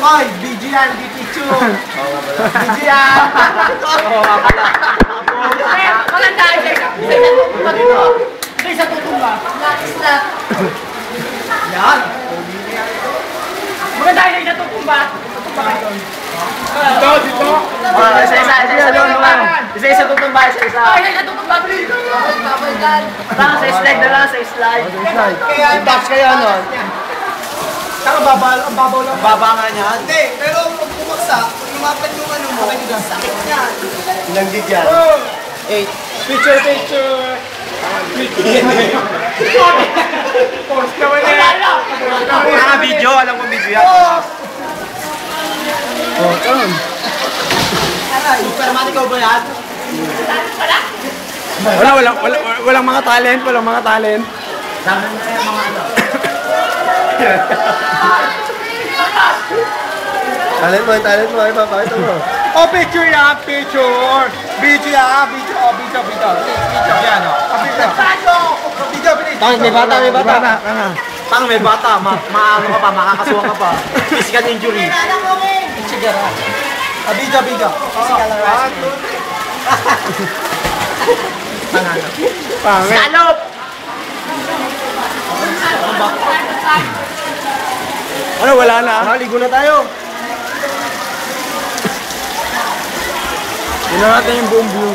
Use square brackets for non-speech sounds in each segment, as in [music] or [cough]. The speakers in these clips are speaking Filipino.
Oy, BGyan, di picture. BGyan. Oo nga pala. Maganda siya. Isa sa tutumba. Stop. Yan. Maganda siya sa tutumba. Tutumba kayo. Dito, dito. Oh, isa isa isa isa naman. Isa isa tutumba, isa isa. Ay, isa sa tutumba. Yan. Tama sa slide na lang, sa slide. Kaya Box kayo ano? Babal, ang babaw lang. Baba nga niya. Hindi, pero pag pumaksak, lumapad yung ano mo. Sakit niya. Ilang gig yan? Eight. Picture, picture. Post naman eh. Mga video, alam ko video yan. Oh, come. Superman, ikaw ba yan? Wala, wala, wala, walang mga talent, walang mga talent. Dami na yung mga ano. Talent mo, talent mo, ay papakita mo. Oh, picture yan, picture. Video yan, video, oh, video, video. Video, yan, oh. Ah, video. Video, video. Tang, may bata, may bata. Bata. Tang, may bata. Ma maano ka pa, makakasuha ka pa. Physical injury. Ah, video, video. Physical harassment. Pangit. Salop! Ano, wala na. Nakaligo na tayo. Na natin yung buong view.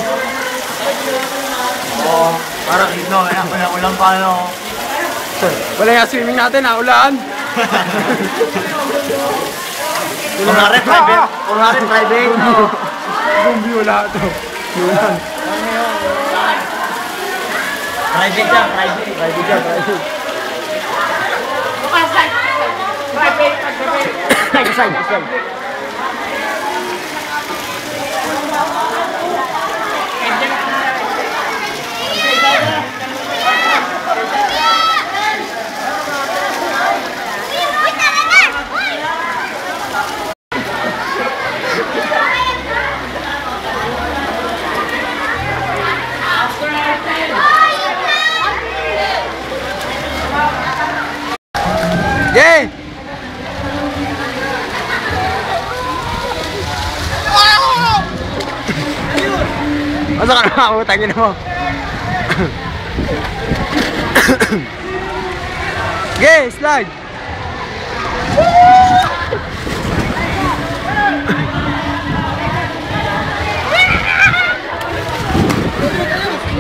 Oo. Parang no, ayan, wala ulang pa ano. Wala yung swimming natin, ha? Ulan. Kunwari private. Kunwari private. Buong view lahat. oh. Ulan. Private yan, private. Private yan, xanh Yeah. Masa ka [laughs] nakakakutan yun mo. [coughs] Okay, slide!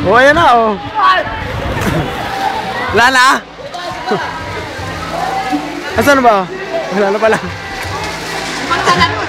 O, [coughs] oh, ayan na, o. Oh. [coughs] Wala na? Asan ba? Wala na pala. Magsalan mo.